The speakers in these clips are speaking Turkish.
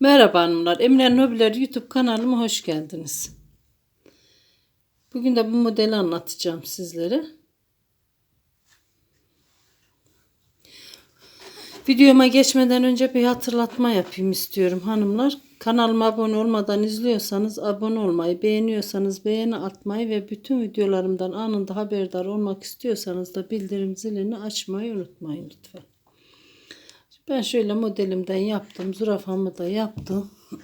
Merhaba hanımlar. Emine Nobiler YouTube kanalıma hoş geldiniz. Bugün de bu modeli anlatacağım sizlere. Videoma geçmeden önce bir hatırlatma yapayım istiyorum hanımlar. Kanalıma abone olmadan izliyorsanız abone olmayı, beğeniyorsanız beğeni atmayı ve bütün videolarımdan anında haberdar olmak istiyorsanız da bildirim zilini açmayı unutmayın lütfen. Ben şöyle modelimden yaptım. Zürafamı da yaptım.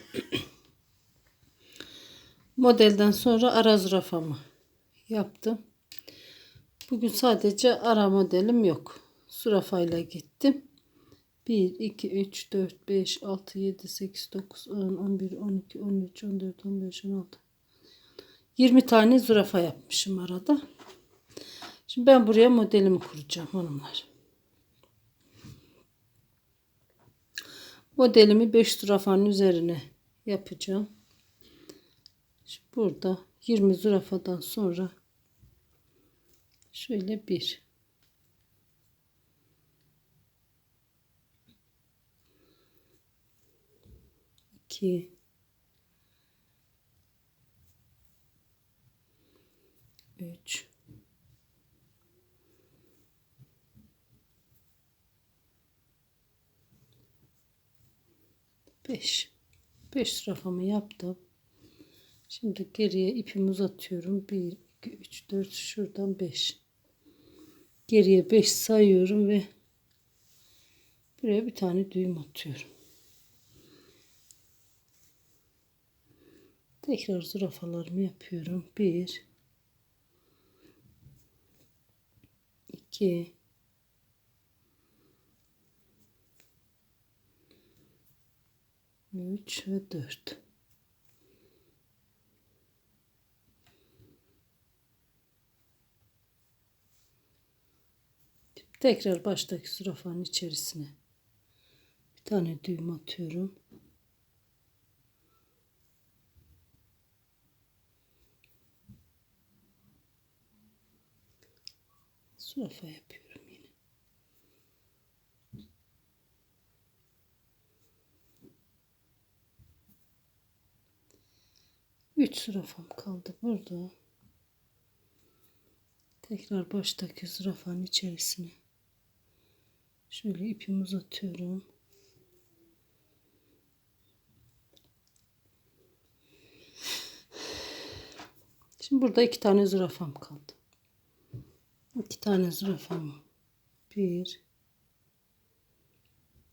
Modelden sonra ara zürafamı yaptım. Bugün sadece ara modelim yok. Zürafayla gittim. 1, 2, 3, 4, 5, 6, 7, 8, 9, 10, 11, 12, 13, 14, 15, 16. 20 tane zürafa yapmışım arada. Şimdi ben buraya modelimi kuracağım hanımlar. Modelimi 5 zürafanın üzerine yapacağım. Şimdi burada 20 zürafadan sonra şöyle bir 2 3 5 5 rafamı yaptım. Şimdi geriye ipimi uzatıyorum. 1 2 3 4 şuradan 5. Geriye 5 sayıyorum ve buraya bir tane düğüm atıyorum. Tekrar zürafalarımı yapıyorum. 1 2 3 ve 4 tekrar baştaki zürafanın içerisine bir tane düğüm atıyorum. Zürafa yapıyorum yine. Üç zürafam kaldı burada. Tekrar baştaki zürafanın içerisine şöyle ipimi uzatıyorum. Şimdi burada iki tane zürafam kaldı. İki tane zürafam. Bir,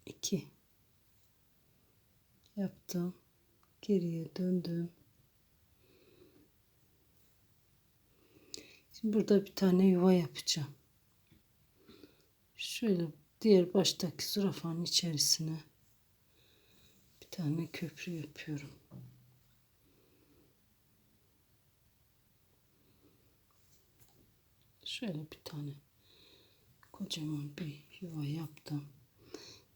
iki yaptım. Geriye döndüm. Şimdi burada bir tane yuva yapacağım. Şöyle diğer baştaki zürafanın içerisine bir tane köprü yapıyorum. Şöyle bir tane kocaman bir yuva yaptım.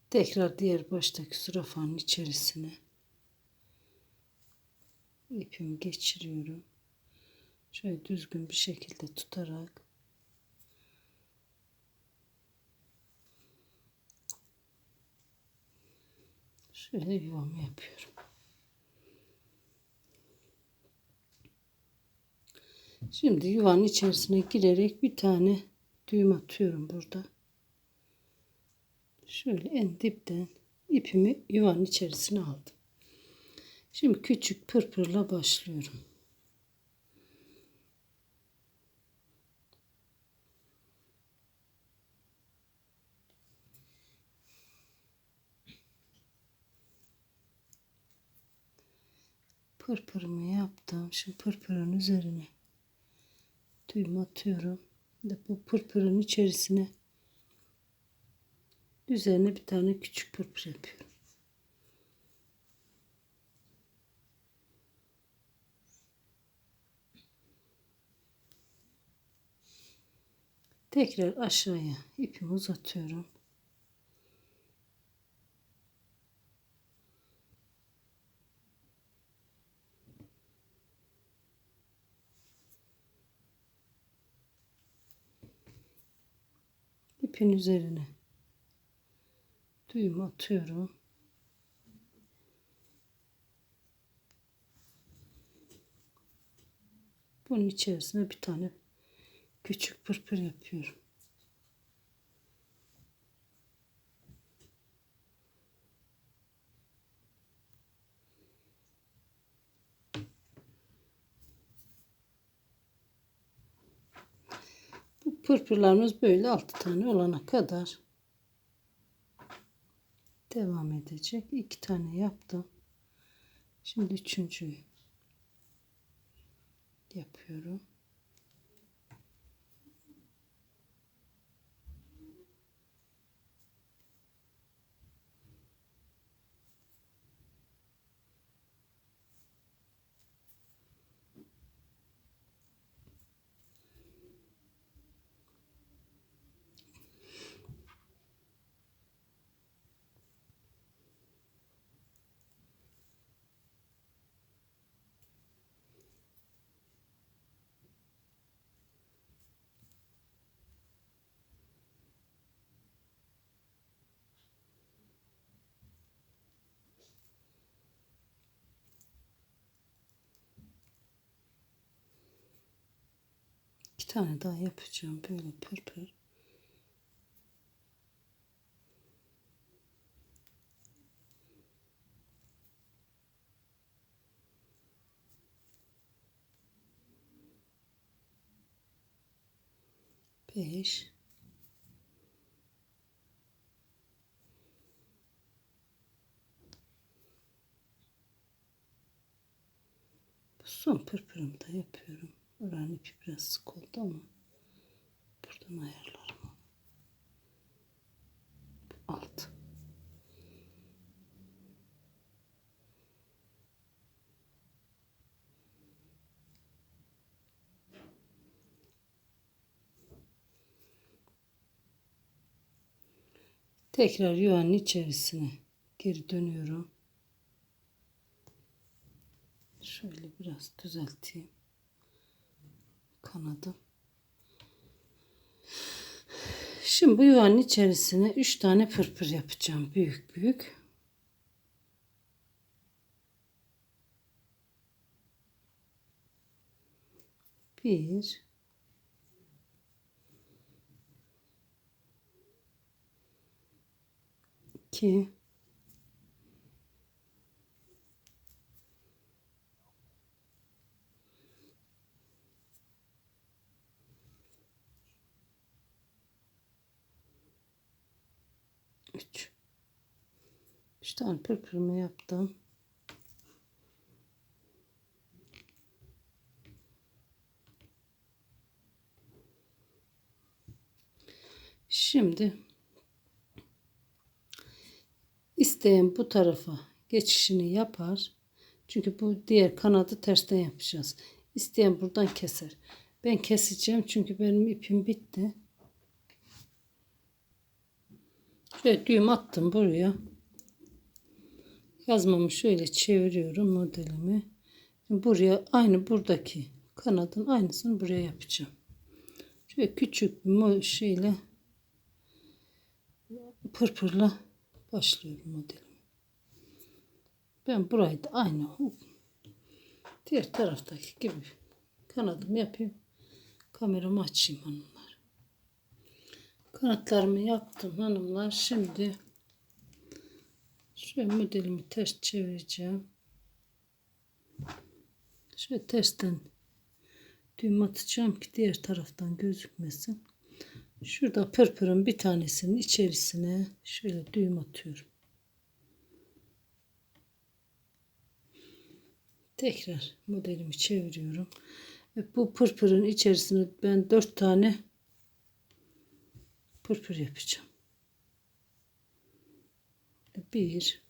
Tekrar diğer baştaki zürafanın içerisine ipimi geçiriyorum. Şöyle düzgün bir şekilde tutarak şöyle yuvamı yapıyorum. Şimdi yuvanın içerisine girerek bir tane düğüm atıyorum burada. Şöyle en dipten ipimi yuvanın içerisine aldım. Şimdi küçük pırpırla başlıyorum. Pırpırımı yaptım. Şimdi pırpırın üzerine düğüm atıyorum. Ve bu pırpırın içerisine üzerine bir tane küçük pırpır yapıyorum. Tekrar aşağıya ipimi uzatıyorum. ipin üzerine düğüm atıyorum. Bunun içerisine bir tane küçük pırpır yapıyorum. Pırpırlarımız böyle 6 tane olana kadar devam edecek. 2 tane yaptım. Şimdi üçüncüyü yapıyorum. İki tane daha yapacağım böyle pırpır. Beş. Son pırpırımı da yapıyorum. Oranın ipi biraz sık oldu ama buradan ayarlarım. Alt. Tekrar yuvanın içerisine geri dönüyorum. Şöyle biraz düzelteyim. Kanadı. Şimdi bu yuvanın içerisine 3 tane pırpır yapacağım. Büyük büyük. Bir. iki, üç. Üç tane pırpırımı yaptım. Şimdi isteyen bu tarafa geçişini yapar. Çünkü bu diğer kanadı tersten yapacağız. İsteyen buradan keser. Ben keseceğim çünkü benim ipim bitti. Şöyle düğüm attım buraya. Yazmamı şöyle çeviriyorum modelimi. Buraya aynı buradaki kanadın aynısını buraya yapacağım. Şöyle küçük bir şeyle pırpırla başlıyorum modelimi. Ben burayı da aynı diğer taraftaki gibi kanadımı yapayım. Kameramı açayım hanımlar. Kanatlarımı yaptım hanımlar. Şimdi şöyle modelimi ters çevireceğim. Şöyle tersten düğüm atacağım ki diğer taraftan gözükmesin. Şurada pırpırın bir tanesinin içerisine şöyle düğüm atıyorum. Tekrar modelimi çeviriyorum. Ve bu pırpırın içerisine ben dört tane pırpır yapacağım. Bir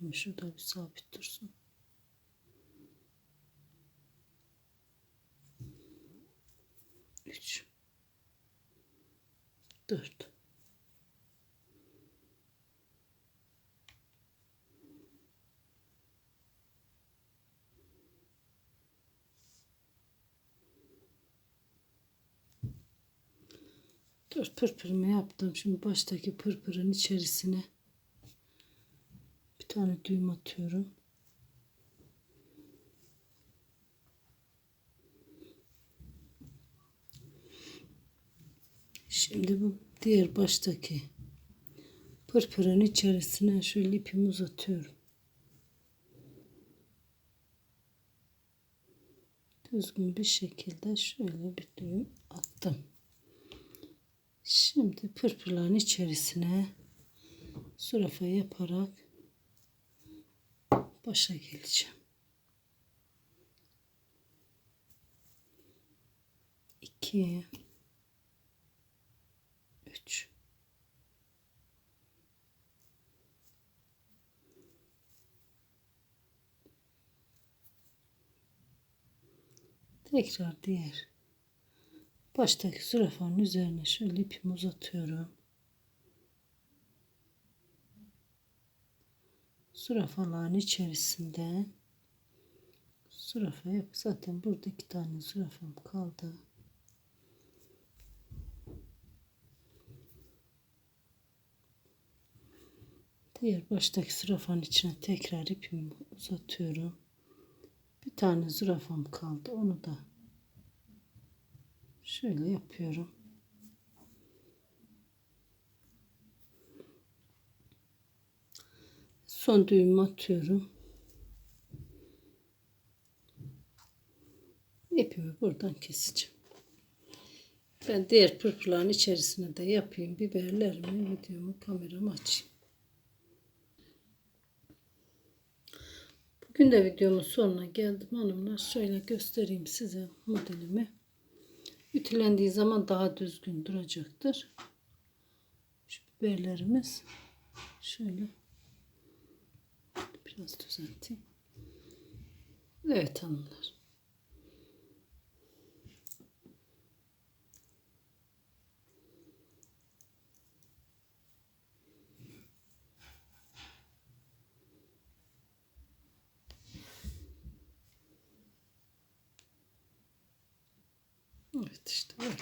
Şöyle şurada bir sabit dursun. Üç. Dört. Dört pırpırımı yaptım. Şimdi baştaki pırpırın içerisine tane düğüm atıyorum. Şimdi bu diğer baştaki pırpırın içerisine şöyle ipimi uzatıyorum. Düzgün bir şekilde şöyle bir düğüm attım. Şimdi pırpırların içerisine zürafa yaparak başa geleceğim. 2 3 Tekrar diğer baştaki zürafanın üzerine şöyle ipimi uzatıyorum. Zürafaların içerisinde zürafa yap. Zaten burada iki tane zürafam kaldı. Diğer baştaki zürafanın içine tekrar ipimi uzatıyorum. Bir tane zürafam kaldı. Onu da şöyle yapıyorum. Son düğümü atıyorum. İpimi buradan keseceğim. Ben diğer pırpırların içerisine de yapayım. Biberlerimi, videomu, kameramı açayım. Bugün de videomun sonuna geldim hanımlar. Şöyle göstereyim size modelimi. Ütülendiği zaman daha düzgün duracaktır. Şu biberlerimiz şöyle biraz düzelteyim. Evet hanımlar. Evet işte böyle.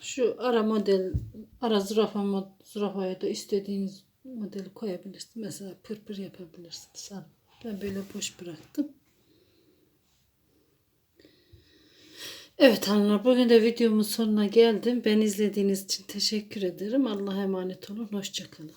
Şu ara model, ara zürafa, zürafaya da istediğiniz modeli koyabilirsiniz. Mesela pırpır yapabilirsiniz. Ben böyle boş bıraktım. Evet hanımlar bugün de videomun sonuna geldim. Ben izlediğiniz için teşekkür ederim. Allah'a emanet olun. Hoşçakalın.